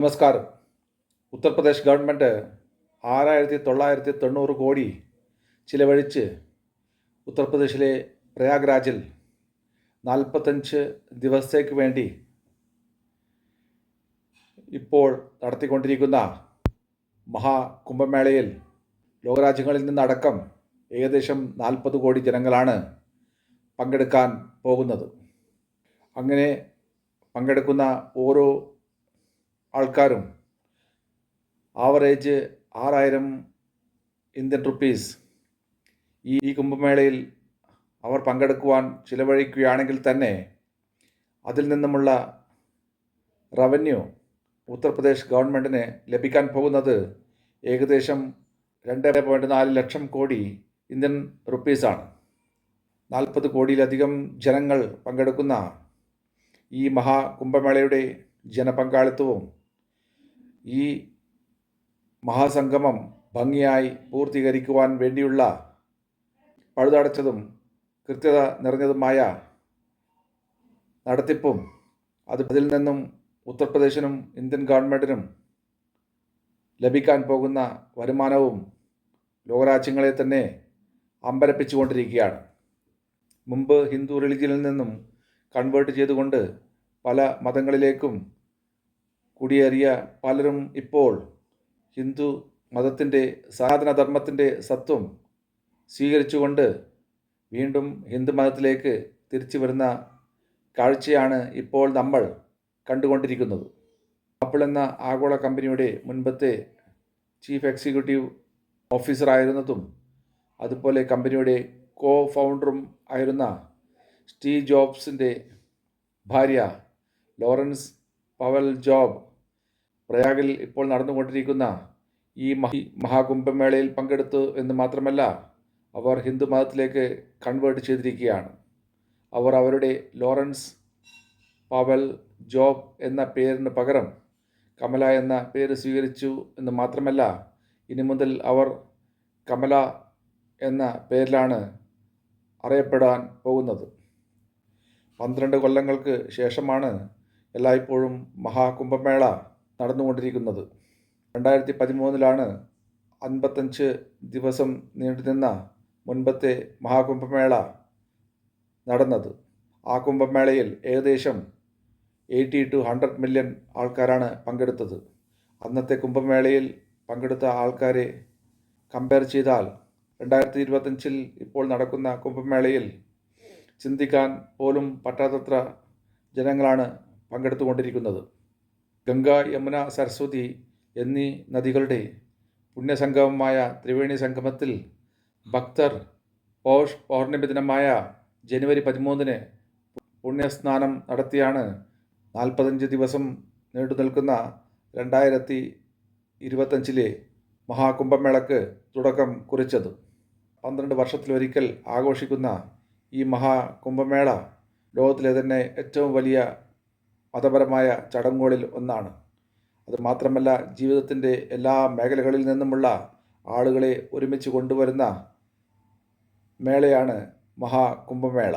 നമസ്കാരം. ഉത്തർപ്രദേശ് ഗവൺമെന്റ് ആറായിരത്തി തൊള്ളായിരത്തി തൊണ്ണൂറ് കോടി ചിലവഴിച്ച് ഉത്തർപ്രദേശിലെ പ്രയാഗ്രാജിൽ നാൽപ്പത്തഞ്ച് ദിവസത്തേക്ക് വേണ്ടി ഇപ്പോൾ നടത്തിക്കൊണ്ടിരിക്കുന്ന മഹാകുംഭമേളയിൽ ലോകരാജ്യങ്ങളിൽ നിന്നടക്കം ഏകദേശം നാൽപ്പത് കോടി ജനങ്ങളാണ് പങ്കെടുക്കാൻ പോകുന്നത്. അങ്ങനെ പങ്കെടുക്കുന്ന ഓരോ ആൾക്കാരും ആവറേജ് ആറായിരം ഇന്ത്യൻ റുപ്പീസ് ഈ കുംഭമേളയിൽ അവർ പങ്കെടുക്കുവാൻ ചിലവഴിക്കുകയാണെങ്കിൽ തന്നെ അതിൽ നിന്നുമുള്ള റവന്യൂ ഉത്തർപ്രദേശ് ഗവൺമെന്റിന് ലഭിക്കാൻ പോകുന്നത് ഏകദേശം രണ്ട് പോയിന്റ് നാല് ലക്ഷം കോടി ഇന്ത്യൻ റുപ്പീസാണ് നാൽപ്പത് കോടിയിലധികം ജനങ്ങൾ പങ്കെടുക്കുന്ന ഈ മഹാകുംഭമേളയുടെ ജനപങ്കാളിത്തവും ഈ മഹാസംഗമം ഭംഗിയായി പൂർത്തീകരിക്കുവാൻ വേണ്ടിയുള്ള പഴുതടച്ചതും കൃത്യത നിറഞ്ഞതുമായ നടത്തിപ്പും അത് അതിൽ നിന്നും ഉത്തർപ്രദേശിനും ഇന്ത്യൻ ഗവൺമെന്റിനും ലഭിക്കാൻ പോകുന്ന വരുമാനവും ലോകരാജ്യങ്ങളെ തന്നെ അമ്പരപ്പിച്ചുകൊണ്ടിരിക്കുകയാണ്. മുമ്പ് ഹിന്ദു റിലിജിയനിൽ നിന്നും കൺവേർട്ട് ചെയ്തുകൊണ്ട് പല മതങ്ങളിലേക്കും കുടിയേറിയ പലരും ഇപ്പോൾ ഹിന്ദു മതത്തിന്റെ സാധനധർമ്മത്തിന്റെ സത്വം സ്വീകരിച്ചുകൊണ്ട് വീണ്ടും ഹിന്ദു മതത്തിലേക്ക് തിരിച്ചു വരുന്ന കാഴ്ചയാണ് ഇപ്പോൾ നമ്മൾ കണ്ടുകൊണ്ടിരിക്കുന്നത്. ആപ്പിൾ എന്ന ആഗോള കമ്പനിയുടെ മുൻപത്തെ ചീഫ് എക്സിക്യൂട്ടീവ് ഓഫീസറായിരുന്നതും അതുപോലെ കമ്പനിയുടെ കോ ഫൗണ്ടറും ആയിരുന്ന സ്റ്റീവ് ജോബ്സിന്റെ ഭാര്യ ലോറൻസ് പവൽ ജോബ് പ്രയാഗിൽ ഇപ്പോൾ നടന്നുകൊണ്ടിരിക്കുന്ന ഈ മഹി മഹാകുംഭമേളയിൽ പങ്കെടുത്തു എന്ന് മാത്രമല്ല അവർ ഹിന്ദു മതത്തിലേക്ക് കൺവേർട്ട് ചെയ്തിരിക്കുകയാണ്. അവർ അവരുടെ ലോറൻസ് പവൽ ജോബ് എന്ന പേരിന് പകരം കമല എന്ന പേര് സ്വീകരിച്ചു എന്ന് മാത്രമല്ല ഇനി മുതൽ അവർ കമല എന്ന പേരിലാണ് അറിയപ്പെടാൻ പോകുന്നത്. പന്ത്രണ്ട് കൊല്ലങ്ങൾക്ക് ശേഷമാണ് എല്ലായ്പ്പോഴും മഹാകുംഭമേള നടന്നുകൊണ്ടിരിക്കുന്നത്. രണ്ടായിരത്തി പതിമൂന്നിലാണ് അൻപത്തഞ്ച് ദിവസം നീണ്ടുനിന്ന മുൻപത്തെ മഹാകുംഭമേള നടന്നത്. ആ കുംഭമേളയിൽ ഏകദേശം എയ്റ്റി ടു ഹൺഡ്രഡ് മില്യൺ ആൾക്കാരാണ് പങ്കെടുത്തത്. അന്നത്തെ കുംഭമേളയിൽ പങ്കെടുത്ത ആൾക്കാരെ കമ്പയർ ചെയ്താൽ രണ്ടായിരത്തി ഇരുപത്തഞ്ചിൽ ഇപ്പോൾ നടക്കുന്ന കുംഭമേളയിൽ ചിന്തിക്കാൻ പോലും പറ്റാത്തത്ര ജനങ്ങളാണ് പങ്കെടുത്തുകൊണ്ടിരിക്കുന്നത്. ഗംഗ യമുന സരസ്വതി എന്നീ നദികളുടെ പുണ്യസംഗമമായ ത്രിവേണി സംഗമത്തിൽ ഭക്തർ പൗഷ് പൗർണമി ദിനമായ ജനുവരി പതിമൂന്നിന് പുണ്യസ്നാനം നടത്തിയാണ് നാൽപ്പത്തഞ്ച് ദിവസം നീണ്ടു നിൽക്കുന്ന രണ്ടായിരത്തി ഇരുപത്തഞ്ചിലെ മഹാകുംഭമേളക്ക് തുടക്കം കുറിച്ചത്. പന്ത്രണ്ട് വർഷത്തിലൊരിക്കൽ ആഘോഷിക്കുന്ന ഈ മഹാകുംഭമേള ലോകത്തിലെ തന്നെ ഏറ്റവും വലിയ മതപരമായ ചടങ്ങുകളിൽ ഒന്നാണ്. അത് മാത്രമല്ല ജീവിതത്തിന്റെ എല്ലാ മേഖലകളിൽ നിന്നുമുള്ള ആളുകളെ ഒരുമിച്ച് കൊണ്ടുവരുന്ന മേളയാണ് മഹാകുംഭമേള.